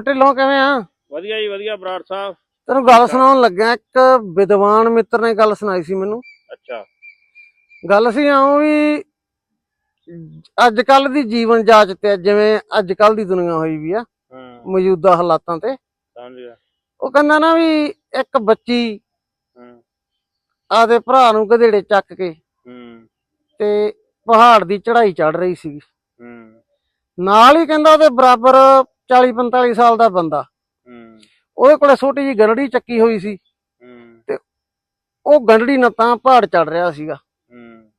ਢਿੱਲੋਂ ਕਿਵੇਂ ਆ? ਵਧੀਆ ਜੀ ਵਧੀਆ ਬਰਾੜ ਸਾਹਿਬ। ਤੈਨੂੰ ਗੱਲ ਸੁਣਾਉਣ ਲੱਗਿਆ ਇੱਕ ਵਿਦਵਾਨ ਮਿੱਤਰ ਨੇ ਗੱਲ ਸੁਣਾਈ ਸੀ ਮੈਨੂੰ। ਅੱਛਾ। ਗੱਲ ਸੀ ਆਉਂ ਵੀ ਅੱਜ ਕੱਲ ਦੀ ਜੀਵਨ ਜਾਂਚ ਤੇ ਜਿਵੇਂ ਅੱਜ ਕੱਲ ਦੀ ਦੁਨੀਆ ਹੋਈ ਵੀ ਆ ਮੌਜੂਦਾ ਹਾਲਾਤਾਂ ਤੇ। ਸਮਝ ਗਿਆ। ਉਹ ਕਹਿੰਦਾ ਨਾ ਵੀ ਇੱਕ ਬੱਚੀ ਹਾਂ। ਆਦੇ ਭਰਾ ਨੂੰ ਗਧੇੜੇ ਚੱਕ ਕੇ ਹੂੰ। ਤੇ ਪਹਾੜ ਦੀ ਚੜ੍ਹਾਈ ਚੜ ਰਹੀ ਸੀ ਹੂੰ। ਨਾਲ ਹੀ ਕਹਿੰਦਾ ਉਹਦੇ ਬਰਾਬਰ 40 45 ਸਾਲ ਦਾ ਬੰਦਾ। ਹੂੰ। ਉਹਦੇ ਕੋਲੇ ਛੋਟੀ ਜੀ ਗਰੜੀ ਚੱਕੀ ਹੋਈ ਸੀ। ਹੂੰ। ਉਹ ਗੰਢੜੀ ਨਾਲ ਤਾਂ ਪਹਾੜ ਚੜ ਰਿਹਾ ਸੀਗਾ। ਹੂੰ।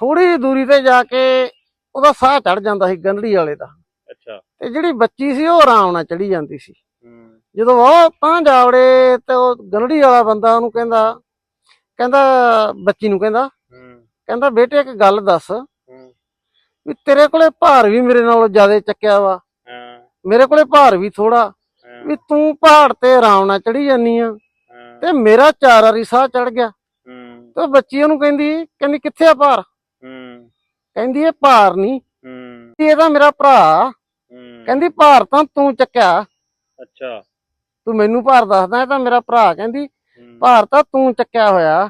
ਥੋੜੀ ਜਿਹੀ ਦੂਰੀ ਤੇ ਜਾ ਕੇ ਉਹਦਾ ਸਾਹ ਚੜ ਜਾਂਦਾ ਸੀ ਗੰਢੜੀ ਵਾਲੇ ਦਾ। ਅੱਛਾ। ਤੇ ਜਿਹੜੀ ਬੱਚੀ ਸੀ ਉਹ ਆਰਾਮ ਨਾਲ ਚੜੀ ਜਾਂਦੀ ਸੀ। ਜਦੋਂ ਉਹ ਤਾਂ ਜਾਵੜੇ ਤੇ ਉਹ ਗੰਢੜੀ ਵਾਲਾ ਬੰਦਾ ਉਹਨੂੰ ਕਹਿੰਦਾ ਕਹਿੰਦਾ ਬੱਚੀ ਨੂੰ ਕਹਿੰਦਾ ਹੂੰ। ਕਹਿੰਦਾ ਬੇਟੇ ਇੱਕ ਗੱਲ ਦੱਸ ਵੀ ਤੇਰੇ ਕੋਲੇ ਭਾਰ ਵੀ ਮੇਰੇ ਨਾਲੋਂ ਜ਼ਿਆਦਾ ਚੱਕਿਆ ਵਾ। ਮੇਰੇ ਕੋਲੇ ਭਾਰ ਵੀ ਥੋੜਾ ਵੀ ਤੂੰ ਪਹਾੜ ਤੇ ਆਰਾਮ ਨਾਲ ਚੜੀ ਜਾਨੀ ਆ। ਤੇ ਮੇਰਾ ਚਾਰ ਵਾਰੀ ਸਾਹ ਚੜ ਗਿਆ। ਤੇ ਬੱਚੀ ਉਹਨੂੰ ਕਹਿੰਦੀ ਕਹਿੰਦੀ ਕਿੱਥੇ ਆ ਭਾਰ? ਕਹਿੰਦੀ ਇਹ ਭਾਰ ਨਹੀਂ। ਇਹ ਤਾਂ ਮੇਰਾ ਭਰਾ ਕਹਿੰਦੀ ਭਾਰ ਤਾਂ ਤੂੰ ਚੱਕਿਆ। ਅੱਛਾ। ਤੂੰ ਮੈਨੂੰ ਭਾਰ ਦੱਸਦਾ ਇਹ ਤਾਂ ਮੇਰਾ ਭਰਾ ਕਹਿੰਦੀ ਭਾਰ ਤਾਂ ਤੂੰ ਚੱਕਿਆ ਹੋਇਆ।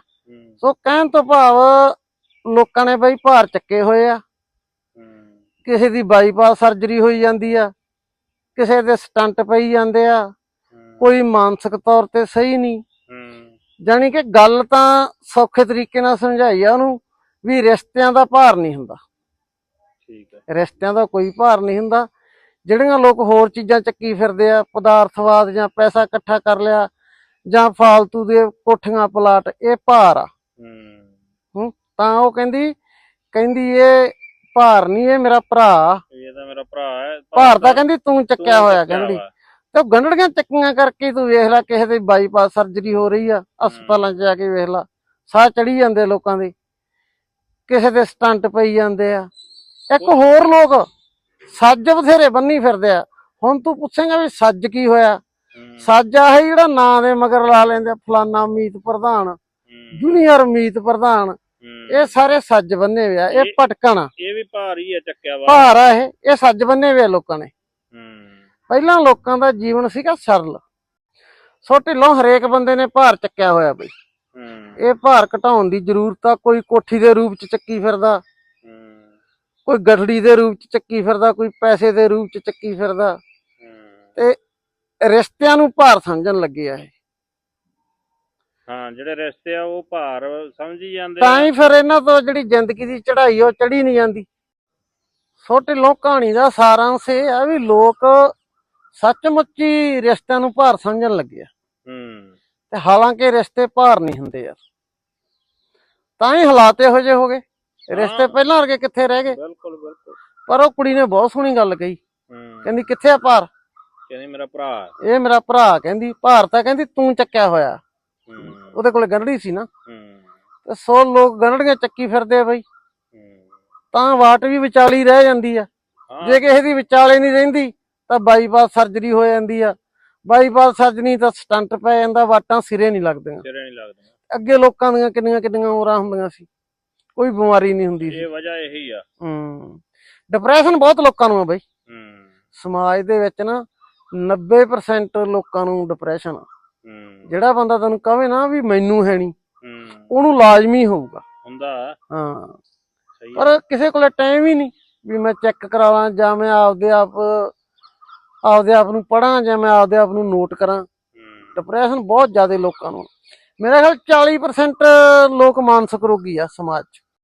ਸੋ ਕਹਿਣ ਤੋਂ ਭਾਵ ਲੋਕਾਂ ਨੇ ਬਈ ਭਾਰ ਚੱਕੇ ਹੋਏ ਆ। ਕਿਸੇ ਦੀ ਬਾਈਪਾਸ ਸਰਜਰੀ ਹੋਈ ਜਾਂਦੀ ਆ। ਕਿਸੇ ਦੇ ਸਟੰਟ ਪਈ ਜਾਂਦੇ ਆ ਕੋਈ ਮਾਨਸਿਕ ਤੌਰ ਤੇ ਸਹੀ ਨਹੀਂ। ਜਾਣੀ ਕਿ ਗੱਲ ਤਾਂ ਸੌਖੇ ਤਰੀਕੇ ਨਾਲ ਸਮਝਾਈ ਆ ਉਹਨੂੰ ਵੀ ਰਿਸ਼ਤਿਆਂ ਦਾ ਭਾਰ ਨਹੀਂ ਹੁੰਦਾ। ਠੀਕ ਹੈ। ਰਿਸ਼ਤਿਆਂ ਦਾ ਕੋਈ ਭਾਰ ਨਹੀਂ ਹੁੰਦਾ। ਜਿਹੜੀਆਂ ਲੋਕ ਹੋਰ ਚੀਜ਼ਾਂ ਚੱਕੀ ਫਿਰਦੇ ਆ ਪਦਾਰਥਵਾਦ ਜਾਂ ਪੈਸਾ ਇਕੱਠਾ ਕਰ ਲਿਆ ਜਾਂ ਫਾਲਤੂ ਦੇ ਕੋਠੀਆਂ ਪਲਾਟ ਇਹ ਭਾਰ ਆ। ਹੂੰ। ਤਾਂ ਉਹ ਕਹਿੰਦੀ ਕਹਿੰਦੀ ਇਹ ਭਾਰ ਨਹੀਂ ਇਹ ਮੇਰਾ ਭਰਾ ਤਾਂ ਮੇਰਾ ਭਰਾ ਹੈ ਭਾਰ ਤਾਂ ਕਹਿੰਦੀ ਤੂੰ ਚੱਕਿਆ ਹੋਇਆ ਕਹਿੰਦੀ। ਤੇ ਉਹ ਗੰਢੜੀਆਂ ਚੱਕੀਆਂ ਕਰਕੇ ਤੂੰ ਵੇਖ ਲੈ ਕਿਸੇ ਦੀ ਬਾਈਪਾਸ ਸਰਜਰੀ ਹੋ ਰਹੀ ਆ ਹਸਪਤਾਲਾਂ 'ਚ ਜਾ ਕੇ ਵੇਖ ਲੈ। ਸਾਹ ਚੜੀ ਜਾਂਦੇ ਲੋਕਾਂ ਦੇ। ਕਿਸੇ ਦੇ ਸਟੰਟ ਪਈ ਜਾਂਦੇ ਆ। ਇੱਕ ਹੋਰ ਲੋਕ ਸੱਜ ਬਥੇਰੇ ਬੰਨੀ ਫਿਰਦੇ ਆ। ਹੁਣ ਤੂੰ ਪੁੱਛੇਂਗਾ ਵੀ ਸੱਜ ਕੀ ਹੋਇਆ? ਸੱਜ ਆ ਜਿਹੜਾ ਨਾਂ ਦੇ ਮਗਰ ਲਾ ਲੈਂਦੇ ਫਲਾਨਾ ਮੀਤ ਪ੍ਰਧਾਨ। ਜੂਨੀਅਰ ਮੀਤ ਪ੍ਰਧਾਨ। ਇਹ ਸਾਰੇ ਸੱਜ ਬੰਨੇ ਹੋਏ ਆ ਇਹ ਆ। ਇਹ ਵੀ ਭਾਰ ਹੀ ਚੱਕਿਆ ਵਾ। ਭਾਰ ਆ ਇਹ ਇਹ ਸੱਜ ਬੰਨੇ ਆ ਲੋਕਾਂ ਨੇ। ਪਹਿਲਾਂ ਲੋਕਾਂ ਦਾ ਜੀਵਨ ਸੀਗਾ ਸਰਲ। ਸੋ ਢਿੱਲੋਂ ਹਰੇਕ ਬੰਦੇ ਨੇ ਭਾਰ ਚੱਕਿਆ ਹੋਇਆ ਬਈ। ਇਹ ਭਾਰ ਘਟਾਉਣ ਦੀ ਜ਼ਰੂਰਤ ਆ ਕੋਈ ਕੋਠੀ ਦੇ ਰੂਪ ਚ ਚੱਕੀ ਫਿਰਦਾ। ਕੋਈ ਗਠੜੀ ਦੇ ਰੂਪ ਚ ਚੱਕੀ ਫਿਰਦਾ ਕੋਈ ਪੈਸੇ ਦੇ ਰੂਪ ਚ ਚੱਕੀ ਫਿਰਦਾ। ਤੇ ਰਿਸ਼ਤਿਆਂ ਨੂੰ ਭਾਰ ਸਮਝਣ ਲੱਗੇ ਆ ਇਹ। ਹਾਂ ਜਿਹੜੇ ਰਿਸ਼ਤੇ ਆ ਉਹ ਭਾਰ ਸਮਝੀ ਜਾਂਦੇ ਤਾਂ ਹੀ ਫਿਰ ਇਹਨਾਂ ਤੋਂ ਜਿਹੜੀ ਜ਼ਿੰਦਗੀ ਦੀ ਚੜ੍ਹਾਈ ਉਹ ਚੜੀ ਨਹੀਂ ਜਾਂਦੀ। ਸੋ ਢਿੱਲੋਂ ਕਹਾਣੀ ਦਾ ਸਾਰਾਂਸ਼ ਇਹ ਆ ਵੀ ਲੋਕ ਸੱਚਮੁੱਚ ਹੀ ਰਿਸ਼ਤਿਆਂ ਨੂੰ ਭਾਰ ਸਮਝਣ ਲੱਗੇ ਆ। ਹੂੰ। ਤੇ ਹਾਲਾਂਕਿ ਰਿਸ਼ਤੇ ਭਾਰ ਨਹੀਂ ਹੁੰਦੇ ਯਾਰ। ਤਾਂ ਹੀ ਹਾਲਾਤ ਇਹੋ ਜਿਹੇ ਹੋ ਗਏ। ਰਿਸ਼ਤੇ। ਪਹਿਲਾਂ ਵਰਗੇ ਕਿੱਥੇ ਰਹਿ ਗਏ? ਬਿਲਕੁਲ ਬਿਲਕੁਲ। ਪਰ ਉਹ ਕੁੜੀ ਨੇ ਬਹੁਤ ਸੋਹਣੀ ਗੱਲ ਕਹੀ। ਹੂੰ। ਕਹਿੰਦੀ ਕਿੱਥੇ ਆ ਭਾਰ? ਕਹਿੰਦੀ ਮੇਰਾ ਭਰਾ। ਇਹ ਮੇਰਾ ਭਰਾ ਕਹਿੰਦੀ ਭਾਰ ਤਾਂ ਕਹਿੰਦੀ ਤੂੰ ਚੱਕਿਆ ਹੋਇਆ। ਉਹਦੇ ਕੋਲੇ ਗੰਢੜੀ ਸੀ ਨਾ। ਹੂੰ। ਤੇ ਸੋ ਲੋਕ ਗੰਢੜੀਆਂ ਚੱਕੀ ਫਿਰਦੇ ਆ ਬਈ। ਤਾਂ ਵਾਟ ਵੀ ਵਿਚਾਲੀ ਰਹਿ ਜਾਂਦੀ ਆ। ਜੇ ਕਿਸੇ ਦੀ ਵਿਚਾਲੇ ਨਹੀਂ ਰਹਿੰਦੀ ਤਾਂ ਬਾਈਪਾਸ ਸਰਜਰੀ ਹੋ ਜਾਂਦੀ ਆ। ਬਾਈਪਾਸ ਸਰਜਰੀ ਤਾਂ ਸਟੰਟ ਪੈ ਜਾਂਦਾ ਵਾਟਾਂ ਸਿਰੇ ਨਹੀਂ ਲੱਗਦੀਆਂ। ਸਿਰੇ ਨਹੀਂ ਲੱਗਦਾ ਅੱਗੇ ਲੋਕਾਂ ਦੀਆਂ ਕਿੰਨੀਆਂ ਕਿੰਨੀਆਂ ਉਮਰਾਂ ਹੁੰਦੀਆਂ ਸੀ। ਕੋਈ ਬਿਮਾਰੀ ਨਹੀਂ ਹੁੰਦੀ ਸੀ। ਇਹ ਵਜ੍ਹਾ ਇਹੀ ਆ। ਹੂੰ। ਡਿਪਰੈਸ਼ਨ ਬਹੁਤ ਲੋਕਾਂ ਨੂੰ ਆ ਬਈ। ਹੂੰ। ਸਮਾਜ ਦੇ ਵਿੱਚ ਨਾ 90% ਲੋਕਾਂ ਨੂੰ ਡਿਪਰੈਸ਼ਨ ਆ। ਜਿਹੜਾ ਬੰਦਾ ਤੈਨੂੰ ਕਹੇ ਨਾ ਵੀ ਮੈਨੂੰ ਹੈ ਨਹੀਂ ਉਹਨੂੰ ਲਾਜ਼ਮੀ ਹੋਊਗਾ। ਹੁੰਦਾ। ਹਾਂ। ਪਰ ਕਿਸੇ ਕੋਲੇ ਟਾਈਮ ਹੀ ਨਹੀਂ ਵੀ ਮੈਂ ਚੈੱਕ ਕਰਾ ਲਾਂ ਜਾਂ ਮੈਂ ਆਪਦੇ ਆਪ ਆਪਦੇ ਆਪ ਨੂੰ ਪੜਾਂ ਜਾਂ ਮੈਂ ਆਪਦੇ ਆਪ ਨੂੰ ਨੋਟ ਕਰਾਂ। ਡਿਪਰੈਸ਼ਨ ਬਹੁਤ ਜ਼ਿਆਦਾ ਲੋਕਾਂ ਨੂੰ। ਮੇਰਾ ਖਿਆਲ 40% ਲੋਕ ਮਾਨਸਿਕ ਰੋਗੀ ਆ ਸਮਾਜ 'ਚ।